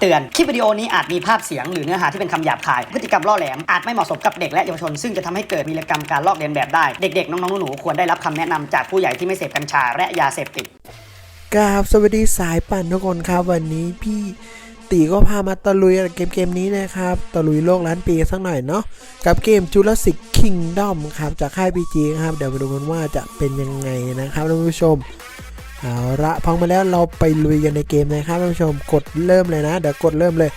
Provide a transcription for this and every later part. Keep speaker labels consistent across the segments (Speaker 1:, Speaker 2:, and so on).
Speaker 1: เตือน คลิปวิดีโอนี้อาจมีภาพเสียงหรือเนื้อหาที่เป็นคำหยาบคาย พฤติกรรมล่อแหลม อาจไม่เหมาะสมกับเด็กและเยาวชน ซึ่งจะทำให้เกิดวีกรรมการลอกเลียนแบบได้ เด็กๆ น้องๆ หนูๆ ควรได้รับคำแนะนำจากผู้ใหญ่ที่ไม่เสพกัญชาและยาเสพติด
Speaker 2: กราบสวัสดีสายปั่นทุกคนครับ วันนี้พี่ตีก็พามาตะลุยเกมเกมนี้นะครับ ตะลุยโลกล้านปีสักหน่อยเนาะ กับเกม Jurassic Kingdom ครับ จากค่าย PG ครับ เดี๋ยวมาดูกันว่าจะเป็นยังไงนะครับท่านผู้ชม เอาละพร้อมมาแล้วเราไปลุยกันในเกมนะครับท่านผู้ชมกดเริ่มเลยนะ เดี๋ยวกดเริ่มเลย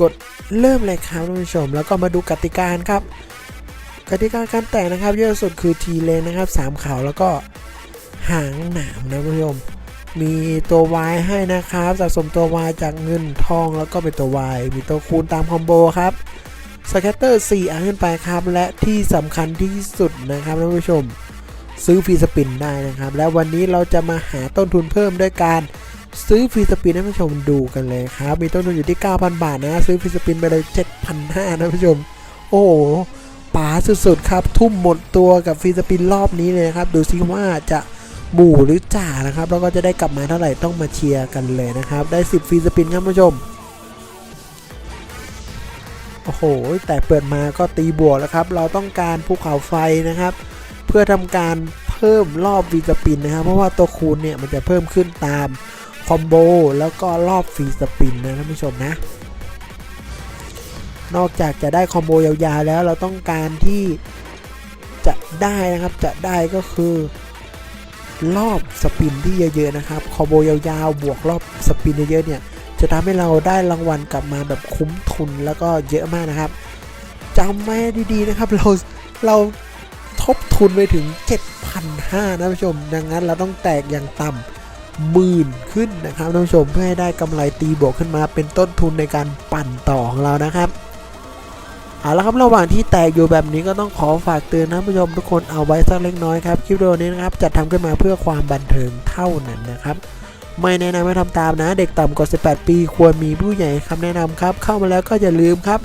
Speaker 2: กดเริ่มเลยครับท่านผู้ชม แล้วก็มาดูกติกาครับ กติกาการแต่งนะครับเยอะสุดคือทีเลนนะครับสามขาวแล้วก็หางหนามนะท่านผู้ชมมีตัว Y ให้นะครับสะสมตัว Y จากเงินทองแล้วก็เป็นตัว Y มีตัวคูณตามคอมโบครับสแคตเตอร์4อันขึ้นไปครับ และที่สำคัญที่สุดนะครับท่านผู้ชม ซื้อฟรีสปินได้นะครับ และวันนี้เราจะมาหาต้นทุนเพิ่มด้วยการซื้อฟรีสปินให้ผู้ชมดูกันเลยครับ มีต้นทุนอยู่ที่ 9,000 บาทนะ ซื้อฟรีสปินไปเลย 7,500นะท่านผู้ชม โอ้โหป๋าสุดๆครับ ทุ่มหมดตัวกับฟรีสปินรอบนี้เลยนะครับ ดูซิว่าจะหมู่หรือจ่านะครับ แล้วก็จะได้กลับมาเท่าไหร่ต้องมาเชียร์กันเลยนะครับ ได้ 10ฟรีสปินครับผู้ชม โอ้โห แต่เปิดมาก็ตีบวกแล้วครับ เราต้องการภูเขาไฟนะครับ พื่อทำการเพิ่มรอบฟีสปินนะครับเพราะว่าตัวคูณเนี่ยมันจะเพิ่มขึ้นตามคอมโบแล้วก็รอบฟรีสปินนะท่านผู้ชมนะ นอกจากจะได้คอมโบยาวๆแล้วเราต้องการที่จะได้นะครับจะได้ก็คือรอบสปินที่เยอะๆนะครับคอมโบยาวๆ บวกรอบสปินเยอะๆเนี่ยจะทำให้เราได้รางวัลกลับมาแบบคุ้มทุนแล้วก็เยอะมากนะครับจำไว้ดีๆนะครับเราเรา ทบทุนไปถึง 7,500นะผู้ชม ดังนั้นเราต้องแตกอย่างต่ำหมื่นขึ้นนะครับท่านผู้ชมเพื่อให้ได้กำไรตีบวกขึ้นมาเป็นต้นทุนในการปั่นต่อของเรานะครับเอาละครับระหว่างที่แตกอยู่แบบนี้ก็ต้องขอฝากเตือนนะผู้ชมทุกคนเอาไว้สักเล็กน้อยครับคลิปวิดีโอนี้นะครับจัดทำขึ้นมาเพื่อความบันเทิงเท่านั้นนะครับไม่แนะนำให้ทำตามนะ เด็กต่ำกว่า 18 ปี ควรมีผู้ใหญ่คำแนะนำครับ เข้ามาแล้วก็อย่าลืมครับ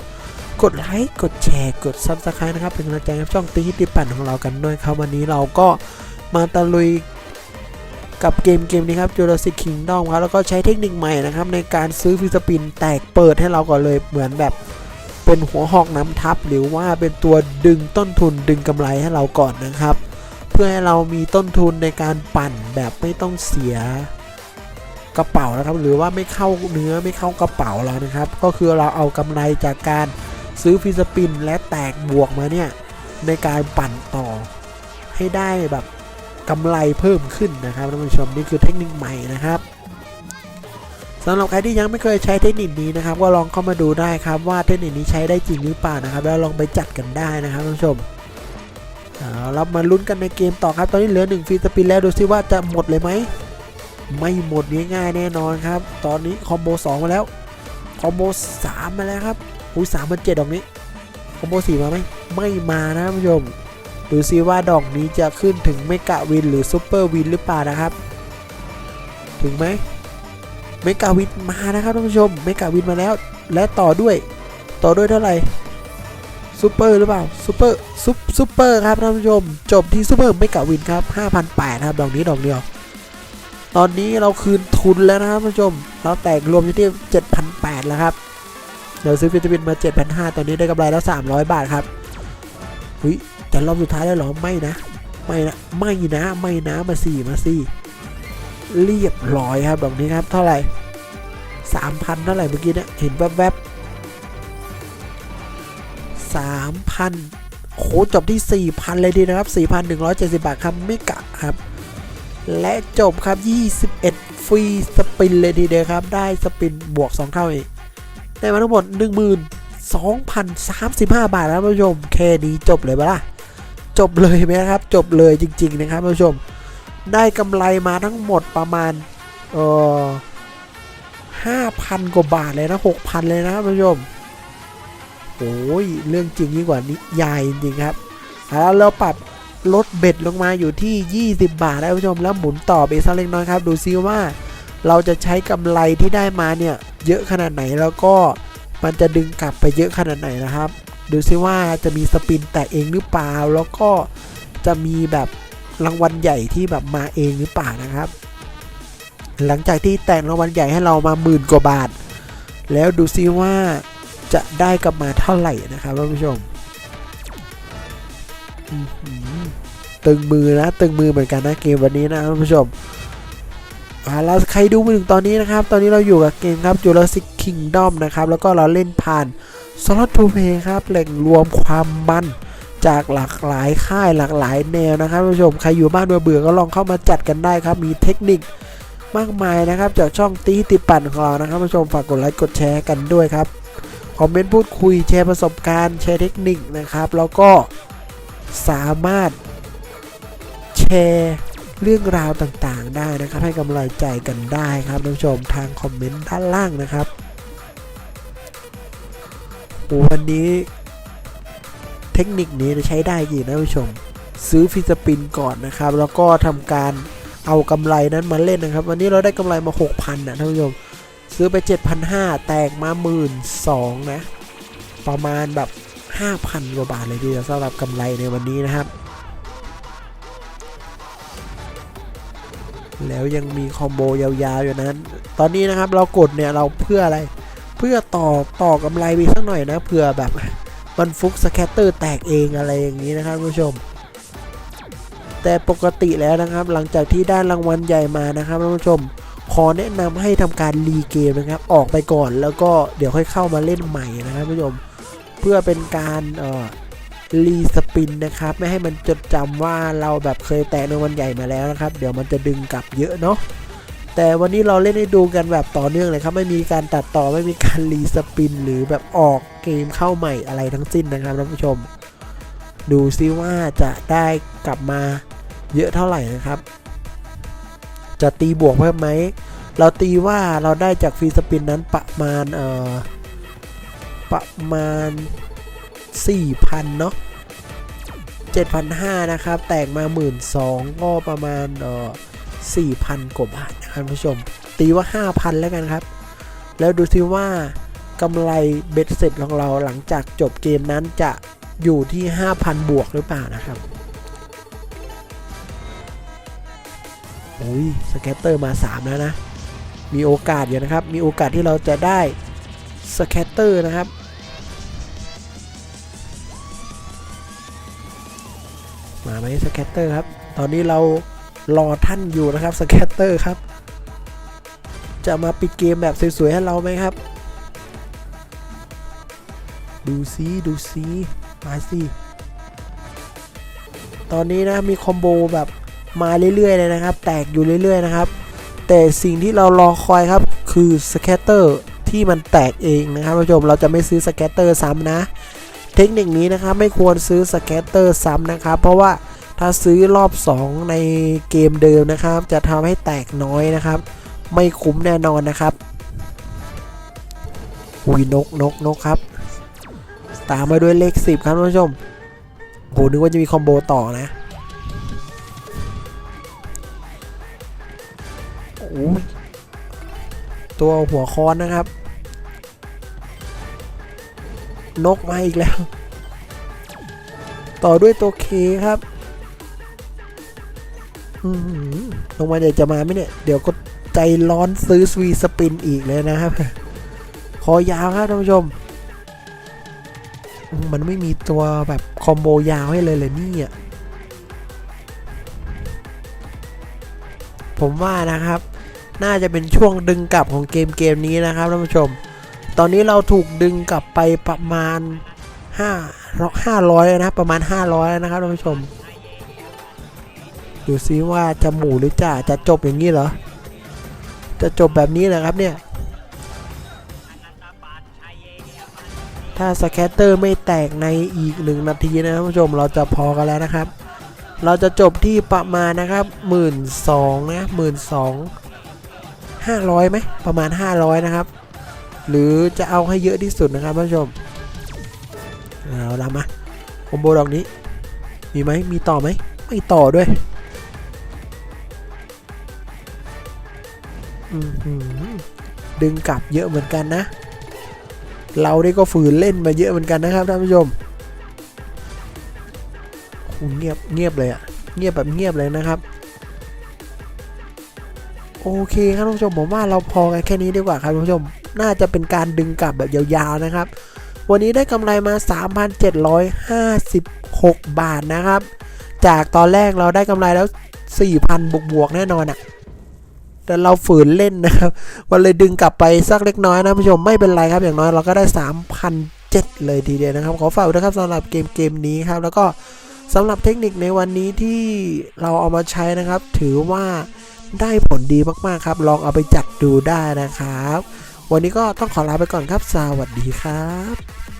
Speaker 2: กดไลค์กดแชร์กดซับสไครต์นะครับ เป็นกำลังใจให้ช่องตีฮิตติปั่นของเรากันด้วยครับ วันนี้เราก็มาตะลุยกับเกมเกมนี้ครับ Jurassic Kingdom ครับ แล้วก็ใช้เทคนิคใหม่นะครับ ในการซื้อฟิสปินแตกเปิดให้เราก่อนเลยเหมือนแบบเป็นหัวหอกน้ำทับ หรือว่าเป็นตัวดึงต้นทุนดึงกำไรให้เราก่อนนะครับ เพื่อให้เรามีต้นทุนในการปั่นแบบไม่ต้องเสียกระเป๋านะครับ หรือว่าไม่เข้าเนื้อไม่เข้ากระเป๋าเรานะครับ ก็คือเราเอากำไรจากการ ซื้อฟิสปินและแตกบวกมาเนี่ย ในการปั่นต่อ ให้ได้แบบกำไรเพิ่มขึ้นนะครับท่านผู้ชมนี่คือเทคนิคใหม่นะครับสำหรับใครที่ยังไม่เคยใช้เทคนิคนี้นะครับ ก็ลองเข้ามาดูได้ครับว่าเทคนิคนี้ใช้ได้จริงหรือเปล่านะครับ แล้วลองไปจัดกันได้นะครับท่านผู้ชมเอาเรามาลุ้นกันในเกมต่อครับ ตอนนี้เหลือ1ฟรีสปินแล้วดูซิว่าจะหมดเลยไหมไม่หมดง่ายๆแน่นอนครับ ตอนนี้คอมโบ2มาแล้วคอมโบ3มาแล้วครับ อุ้ยสามมันเจ็ดดอกนี้คอมโบ4มาไหมไม่มานะท่านผู้ชมดูซิว่าดอกนี้จะขึ้นถึงเมกะวินหรือซูเปอร์วินหรือเปล่านะครับ ถึงไหมเมกาวินมานะครับท่านผู้ชมเมกาวินมาแล้ว และต่อด้วย ต่อด้วยเท่าไหร่ซูเปอร์หรือเปล่าซูเปอร์ซุปซูเปอร์ครับท่านผู้ชม จบที่ซูเปอร์เมกาวินครับ5,800ครับดอกนี้ดอกเดียว ตอนนี้เราคืนทุนแล้วนะครับท่านผู้ชม เราแตกรวมอยู่ที่7,800แล้วครับ เดี๋ยวซื้อฟิตามินมา 7,500 ตอนนี้ได้กำไรแล้ว 300 บาทครับเฮ้ยจะรอบสุดท้ายแล้หรอ ไม่นะ ไม่นะ ไม่นะ ไม่นะ มาสี่มาสี่เรียบร้อยครับดอกนี้ครับ เท่าไหร่สามพันเท่าไหร่เมื่อกี้เนี่ย เห็นแวบๆสามพันโหจบที่สี่พันเลยดีนะครับสี่พันหนึ่งร้อยเจ็ดสิบบาทครับไม่กะครับ และจบครับยี่สิบเอ็ดฟรีสปินเลยทีเดียวครับ ได้สปินบวกสองเท่าเอง ได้มาทั้งหมดหนึ่งหมื่นสองพันสามสิบห้าบาทนะท่านผู้ชม แค่นี้จบเลยปะล่ะ จบเลยไหมครับ จบเลยจริง ๆ นะครับท่านผู้ชม ได้กำไรมาทั้งหมดประมาณ เออห้าพันกว่าบาทเลยนะหกพันเลยนะท่านผู้ชมโอ้ย เรื่องจริงยิ่งกว่านี้ใหญ่จริงครับ แล้วเราปรับลดเบ็ดลงมาอยู่ที่ 20 บาทนะท่านผู้ชม แล้วหมุนต่อไปสักเล็กน้อยครับ ดูซิว่า เราจะใช้กำไรที่ได้มาเนี่ยเยอะขนาดไหนแล้วก็มันจะดึงกลับไปเยอะขนาดไหนนะครับ ดูซิว่าจะมีสปินแตกเองหรือเปล่า แล้วก็จะมีแบบรางวัลใหญ่ที่แบบมาเองหรือเปล่านะครับ หลังจากที่แต่งรางวัลใหญ่ให้เรามาหมื่นกว่าบาท แล้วดูซิว่าจะได้กลับมาเท่าไหร่นะครับท่านผู้ชมตึงมือนะตึงมือเหมือนกันนะเกมวันนี้นะท่านผู้ชม อ่าแล้วใครดูมาถึงตอนนี้นะครับ ตอนนี้เราอยู่กับเกมครับ Jurassic Kingdom นะครับ แล้วก็เราเล่นผ่าน Slot to Play ครับ แหล่งรวมความมันจากหลากหลายค่ายหลากหลายแนวนะครับผู้ชม ใครอยู่บ้านเบื่อก็ลองเข้ามาจัดกันได้ครับ มีเทคนิคมากมายนะครับ จากช่องตีติปั่นของเรานะครับผู้ชม ฝากกดไลค์กดแชร์กันด้วยครับ คอมเมนต์พูดคุยแชร์ประสบการณ์แชร์เทคนิคนะครับ แล้วก็สามารถแชร์ เรื่องราวต่างๆ ได้นะครับ ให้กำลังใจกันได้ครับท่านผู้ชมทางคอมเมนต์ด้านล่างนะครับโอ้วันนี้เทคนิคนี้ใช้ได้จริงนะท่านผู้ชม ซื้อฟิสปินก่อนนะครับ แล้วก็ทำการเอากำไรนั้นมาเล่นนะครับ วันนี้เราได้กำไรมา 6,000นะท่านผู้ชม ซื้อไป 7,500 แตกมา1 2ื่นนะ ประมาณแบบ 5,000 กว่าบาทเลยทีเดียวสำหรับกำไรในวันนี้นะครับ แล้วยังมีคอมโบยาวๆอยู่นั้น ตอนนี้นะครับเรากดเนี่ยเราเพื่ออะไร เพื่อต่อต่อกำไรไปสักหน่อยนะเผื่อแบบมันฟุกสแคตเตอร์แตกเองอะไรอย่างนี้นะครับผู้ชม แต่ปกติแล้วนะครับ หลังจากที่ได้รางวัลใหญ่มานะครับท่านผู้ชม ขอแนะนำให้ทำการรีเกมนะครับ ออกไปก่อนแล้วก็เดี๋ยวค่อยเข้ามาเล่นใหม่นะครับท่านผู้ชม เพื่อเป็นการเอ่อ รีสปินนะครับ ไม่ให้มันจดจำว่าเราแบบเคยแตะรางวัลใหญ่มาแล้วนะครับ เดี๋ยวมันจะดึงกลับเยอะเนาะแต่วันนี้เราเล่นให้ดูกันแบบต่อเนื่องเลยครับ ไม่มีการตัดต่อไม่มีการรีสปิน หรือแบบออกเกมเข้าใหม่อะไรทั้งสิ้นนะครับท่านผู้ชม ดูซิว่าจะได้กลับมาเยอะเท่าไหร่นะครับ จะตีบวกเพิ่มไหมเราตีว่าเราได้จากฟรีสปินนั้นประมาณเอ่อประมาณ 4,000 เนาะ7,500 นะครับ แตกมา 12,000ก็ประมาณเอ่อ4,000 กว่าบาทนะครับผู้ชม ตีว่า 5,000 แล้วกันครับ แล้วดูซิว่ากำไรเบ็ดเสร็จของเราหลังจากจบเกมนั้นจะอยู่ที่ 5,000 บวกหรือเปล่านะครับอุ้ยสแกตเตอร์มา 3 แล้วนะ มีโอกาสอยู่นะครับ มีโอกาสที่เราจะได้สแกตเตอร์นะครับ ไหมสแกตเตอร์ครับ ตอนนี้เรารอท่านอยู่นะครับสแกตเตอร์ครับ จะมาปิดเกมแบบสวยๆให้เราไหมครับ ดูซิดูซิมาสิตอนนี้นะมีคอมโบแบบมาเรื่อยๆเลยนะครับ แตกอยู่เรื่อยๆนะครับ แต่สิ่งที่เรารอคอยครับคือสแคตเตอร์ที่มันแตกเองนะครับผู้ชมเราจะไม่ซื้อสแคตเตอร์ซ้ำนะ เทคนิคนี้นะครับไม่ควรซื้อสแคตเตอร์ซ้ำนะครับ เพราะว่า ถ้าซื้อรอบ 2 ในเกมเดิมนะครับ จะทำให้แตกน้อยนะครับ ไม่คุ้มแน่นอนนะครับอุยนกนกนกครับ ตามมาด้วยเลข 10 ครับท่านผู้ชมโหนึกว่าจะมีคอมโบต่อนะโอ้ตัวหัวคอนนะครับ นกมาอีกแล้ว ต่อด้วยตัวเคครับ ลงมาเดี๋ยวจะมาไหมเนี่ย เดี๋ยวก็ใจร้อนซื้อสวีสปินอีกเลยนะครับ คอยาวครับท่านผู้ชม มันไม่มีตัวแบบคอมโบยาวให้เลยเลยนี่อะผมว่านะครับ น่าจะเป็นช่วงดึงกลับของเกมเกมนี้นะครับท่านผู้ชม ตอนนี้เราถูกดึงกลับไปประมาณ5 500นะประมาณ 500แล้วนะครับท่านผู้ชม ดูซิว่าจะหมู่หรือจะจะจบอย่างนี้เหรอ จะจบแบบนี้เหรอครับเนี่ย ถ้าสแคตเตอร์ไม่แตกในอีกหนึ่งนาทีนะครับท่านผู้ชมเราจะพอกันแล้วนะครับ เราจะจบที่ประมาณนะครับหมื่นสองนะหมื่นสองห้าร้อยไหมประมาณ 500 นะครับ หรือจะเอาให้เยอะที่สุดนะครับท่านผู้ชมเอาละมาคอมโบดอกนี้ มีไหมมีต่อไหมไม่ต่อด้วย ดึงกลับเยอะเหมือนกันนะ เราได้ก็ฝืนเล่นมาเยอะเหมือนกันนะครับท่านผู้ชมเงียบเงียบเลยอะเงียบแบบเงียบเลยนะครับ โอเคครับท่านผู้ชมผมว่าเราพอกันแค่นี้ดีกว่าครับท่านผู้ชม น่าจะเป็นการดึงกลับแบบยาวๆนะครับ วันนี้ได้กำไรมา 3,756 บาทนะครับ จากตอนแรกเราได้กำไรแล้ว 4,000 บวกๆแน่นอนอะ แต่เราฝืนเล่นนะครับมันเลยดึงกลับไปสักเล็กน้อยนะผู้ชมไม่เป็นไรครับอย่างน้อยเราก็ได้ 3,007 เลยทีเดียวนะครับ ขอฝากด้วยครับสำหรับเกมเกมนี้ครับ แล้วก็สำหรับเทคนิคในวันนี้ที่เราเอามาใช้นะครับ ถือว่าได้ผลดีมากๆครับ ลองเอาไปจัดดูได้นะครับ วันนี้ก็ต้องขอลาไปก่อนครับ สวัสดีครับ